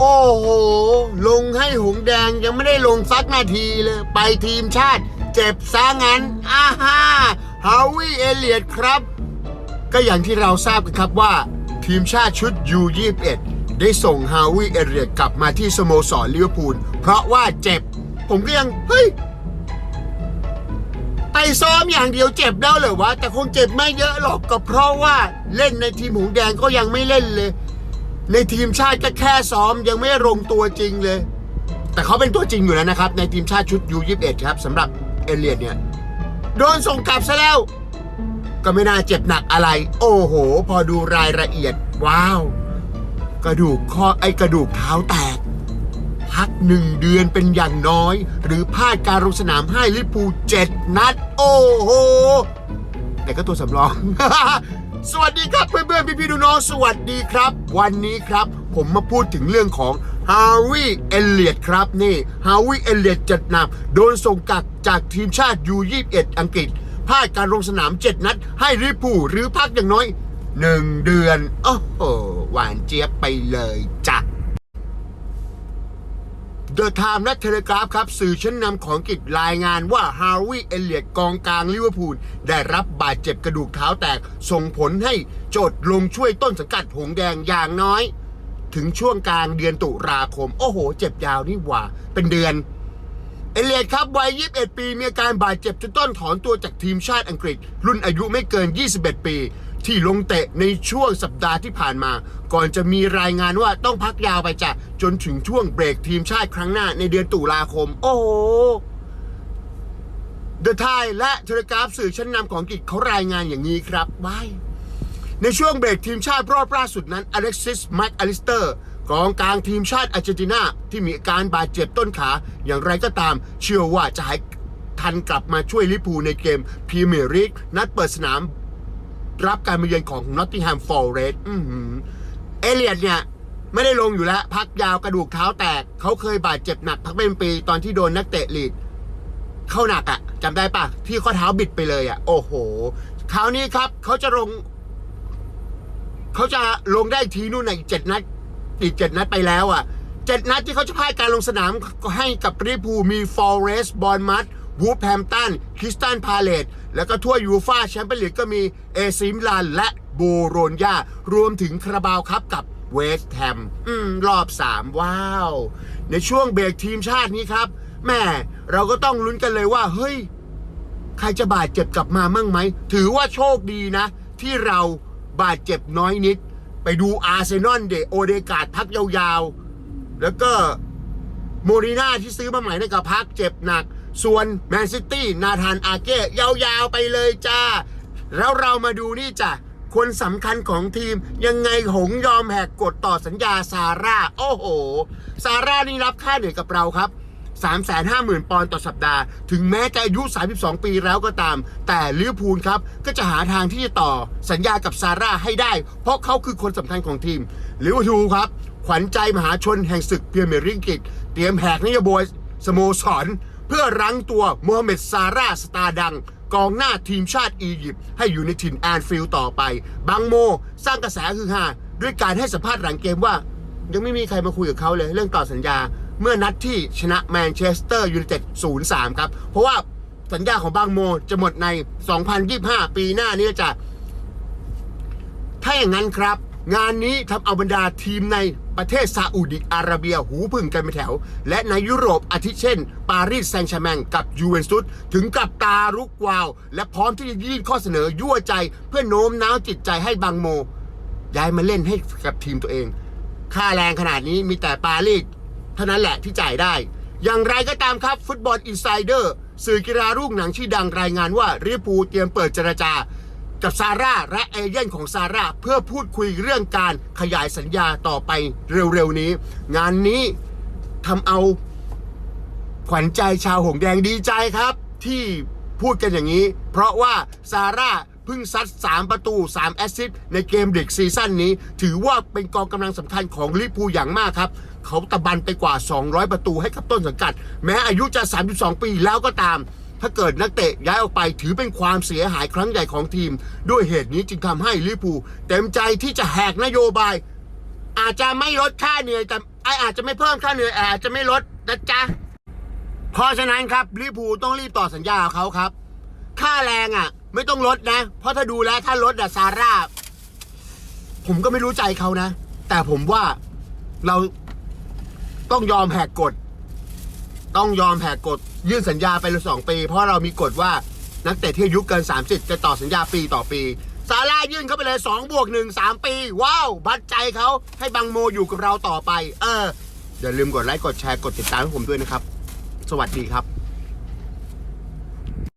โอ้โห ลงให้หงแดงยังไม่ได้ลงสักนาทีเลย ไปทีมชาติ เจ็บซะงั้นอ้าฮ่าฮาวิเอเลียดครับ ก็อย่างที่เราทราบกันครับว่า ทีมชาติชุด U21 ได้ส่งฮาวิเอเลียดกลับมาที่สโมสรลิเวอร์พูลเพราะว่าเจ็บ ผมก็ยัง เฮ้ยไปซ้อมอย่างเดียวเจ็บแล้วเหรอวะ แต่คงเจ็บไม่เยอะหรอกก็เพราะว่าเล่นในทีมหงแดงก็ยังไม่เล่นเลย ในทีมชาติก็แค่ซ้อมยังไม่ลงตัวจริงเลย แต่เขาเป็นตัวจริงอยู่แล้วนะครับ ในทีมชาติชุด U21 ครับสำหรับเอเลียดเนี่ยโดนส่งกลับซะแล้ว ก็ไม่น่าเจ็บหนักอะไร โอ้โห พอดูรายละเอียด ว้าว กระดูกข้อไอกระดูกเท้าแตก พักหนึ่งเดือนเป็นอย่างน้อย หรือพลาดการลงสนามให้ลิเวอร์พูเจ็ดนัด โอ้โห แต่ก็ตัวสำรอง สวัสดีครับเพื่อนๆพี่ๆน้องๆสวัสดีครับ วันนี้ครับผมมาพูดถึงเรื่องของฮาวิเอเลียตครับนี่ฮาวิเอเลียตจัดหนักโดนส่งกักจากทีมชาติยู21อังกฤษพลาดการลงสนาม 7 นัด ให้ลิเวอร์พูหรือพักอย่างน้อย 1 เดือน โอ้โหหวานเจี๊ยบไปเลยจ้ะ เดอะไทม์และเทเลกราฟครับ สื่อชั้นนำของอังกฤษรายงานว่าฮาร์วีเอเลียดกองกลางลิเวอร์พูลได้รับบาดเจ็บกระดูกเท้าแตก ส่งผลให้โจทย์ลงช่วยต้นสังกัดหงแดงอย่างน้อย ถึงช่วงกลางเดือนตุลาคม โอ้โห เจ็บยาวนี่หว่า เป็นเดือน เอเลียดครับวัย 21 ปี มีอาการบาดเจ็บจนต้องถอนตัวจากทีมชาติอังกฤษ รุ่นอายุไม่เกิน 21 ปี ที่ลงเตะในช่วงสัปดาห์ที่ผ่านมา ก่อนจะมีรายงานว่าต้องพักยาวไปจากจนถึงช่วงเบรกทีมชาติครั้งหน้าในเดือนตุลาคม โอ้โหเดอะไทยและเทเลกราฟสื่อชั้นนำของอังกฤษเขารายงานอย่างนี้ครับบายในช่วงเบรกทีมชาติรอบล่าสุดนั้นอเล็กซิสแม็กอลิสเตอร์กองกลางทีมชาติอาร์เจนตินาที่มีอาการบาดเจ็บต้นขา อย่างไรก็ตาม เชื่อว่าจะหายทันกลับมาช่วยลิเวอร์พูในเกมพรีเมียร์ลีกนัดเปิดสนาม รับการมาเยือนของนอตติงแฮมฟอร์เรสเอเลียดเนี่ย ไม่ได้ลงอยู่แล้ว พักยาวกระดูกเท้าแตก เขาเคยบาดเจ็บหนักพักเป็นปีตอนที่โดนนักเตะลีด เข้าหนักอะ่ะจำได้ปะที่ข้อเท้าบิดไปเลยอะ่ะ โอ้โห คราวนี้ครับ เขาจะลง เขาจะลงได้ทีนู่นในเจ็ดนัดอีกเจ็ดนัดไปแล้วอะเจ็ดนัดที่เขาจะพลาดการลงสนามก็ให้กับลิเวอร์พูลมีฟอร์เรสบอลมัด วูฟแฮมตันคริสตันพาเลตแล้วก็ทั่วยูฟาแชมเปี้ยนลีกก็มีเอซิมลานและโบโรญญารวมถึงคาราบาวครับกับเวสต์แฮมอืมรอบ 3 ว้าว ในช่วงเบรกทีมชาตินี้ครับแม่เราก็ต้องลุ้นกันเลยว่า เฮ้ย ใครจะบาดเจ็บกลับมามั่งไหม ถือว่าโชคดีนะ ที่เราบาดเจ็บน้อยนิด ไปดูอาร์เซนอลเดโอเดกาดพักยาวๆ แล้วก็โมริน่าที่ซื้อมาใหม่ในกับพักเจ็บหนัก ส่วนแมนซิตี้นาธานอาเก้ยาวๆไปเลยจ้า แล้วเรามาดูนี่จ้ะคนสำคัญของทีมยังไงหงยอมแหกกฎต่อสัญญาซาร่า โอ้โห ซาร่านี่รับค่าเหนื่อยกับเราครับ 350,000 ปอนด์ต่อสัปดาห์ ถึงแม้จะอายุ 32 ปีแล้วก็ตาม แต่ลิเวอร์พูลครับ ก็จะหาทางที่จะต่อสัญญากับซาร่าให้ได้ เพราะเขาคือคนสำคัญของทีมลิเวอร์พูลครับ ขวัญใจมหาชนแห่งศึกเมียร์ลีกอังกฤษเตรียมแหกนโยบายสโมสร เพื่อรั้งตัวโมฮัมเหม็ดซาร่าสตาร์ดัง กองหน้าทีมชาติอียิปต์ให้อยู่ในถิ่นแอนฟิลด์ต่อไป บางโมสร้างกระแสคือฮาด้วยการให้สัมภาษณ์หลังเกมว่า ยังไม่มีใครมาคุยกับเขาเลยเรื่องต่อสัญญา เมื่อนัดที่ชนะแมนเชสเตอร์ยูไนเต็ด 0-3 ครับ เพราะว่าสัญญาของบางโมจะหมดใน 2025 ปีหน้านี้จะถ้าอย่างนั้นครับ งานนี้ทำเอาบรรดาทีมในประเทศซาอุดิอาระเบียหูพึ่งกันไปแถว และในยุโรปอาทิเช่น ปารีสแซงต์แชร์แมงกับยูเวนตุสถึงกับตาลุกวาว และพร้อมที่จะยื่นข้อเสนอยั่วใจ เพื่อโน้มน้าวจิตใจให้บางโม ย้ายมาเล่นให้กับทีมตัวเอง ค่าแรงขนาดนี้มีแต่ปารีสเท่านั้นแหละที่จ่ายได้ อย่างไรก็ตามครับฟุตบอลอินไซเดอร์สื่อกีฬารุ่งหนังชื่อดังรายงานว่าริพูเตรียมเปิดเจรจา กับซาร่าและเอเย่นของซาร่าเพื่อพูดคุยเรื่องการขยายสัญญาต่อไปเร็วๆนี้ งานนี้ทำเอาขวัญใจชาวหงแดงดีใจครับ ที่พูดกันอย่างนี้ เพราะว่าซาร่าเพิ่งซัด 3 ประตู 3 แอสซิสต์ในเกมเด็กซีซั่นนี้ ถือว่าเป็นกองกำลังสำคัญของลิเวอร์พูอย่างมากครับ เขาตะบันไปกว่า 200 ประตูให้กับต้นสังกัด แม้อายุจะ 32 ปีแล้วก็ตาม ถ้าเกิดนักเตะย้ายออกไปถือเป็นความเสียหายครั้งใหญ่ของทีม ด้วยเหตุนี้จึงทำให้ลิเวอร์พูเต็มใจที่จะแหกนโยบาย อาจจะไม่ลดค่าเหนื่อยแต่ไออาจจะไม่เพิ่มค่าเหนื่อยอาจจะไม่ลดนะจ๊ะเพราะฉะนั้นครับลิเวอร์พูต้องรีบต่อสัญญาเขาครับ ค่าแรงอะ ไม่ต้องลดนะ เพราะถ้าดูแล้วถ้าลดอะซาร่าผมก็ไม่รู้ใจเขานะ แต่ผมว่าเราต้องยอมแหกกฎ ต้องยอมแหกกฎยื่นสัญญาไปลยสองปี เพราะเรามีกฎว่านักเตะที่อายุเกิน 30 จะต่อสัญญาปีต่อปีซาร่ายื่นเข้าไปเลย2บวก1 3 ปี ว้าว บัดใจเขาให้บังโมอยู่กับเราต่อไป เอออย่าลืมกดไลค์กดแชร์กดติดตามให้ผมด้วยนะครับ สวัสดีครับ